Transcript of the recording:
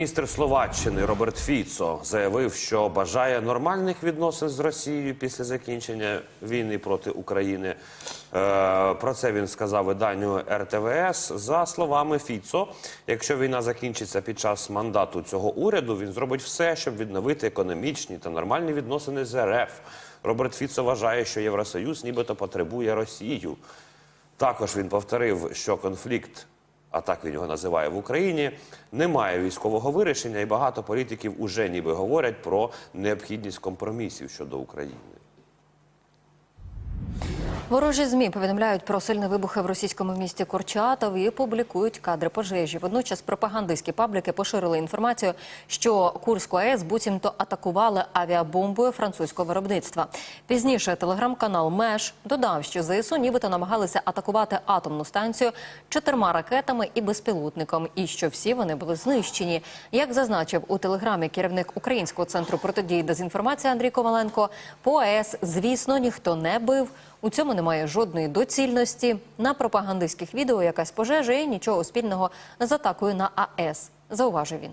Міністр Словаччини Роберт Фіцо заявив, що бажає нормальних відносин з Росією після закінчення війни проти України. Е, Про це він сказав виданню РТВС. За словами Фіцо, якщо війна закінчиться під час мандату цього уряду, він зробить все, щоб відновити економічні та нормальні відносини з РФ. Роберт Фіцо вважає, що Євросоюз нібито потребує Росію. Також він повторив, що конфлікт, а так він його називає в Україні, не має військового вирішення, і багато політиків уже ніби говорять про необхідність компромісів щодо України. Ворожі змі повідомляють про сильні вибухи в російському місті Курчатов і публікують кадри пожежі. Водночас пропагандистські пабліки поширили інформацію, що Курську АЕС буцімто атакували авіабомбою французького виробництва. Пізніше телеграм-канал Меш додав, що ЗСУ нібито намагалися атакувати атомну станцію чотирма ракетами і безпілотником, і що всі вони були знищені. Як зазначив у телеграмі керівник Українського центру протидії дезінформації Андрій Коваленко, по АЕС, звісно, ніхто не бив. У цьому немає жодної доцільності. На пропагандистських відео якась пожежа і нічого спільного з атакою на АЕС, зауважив він.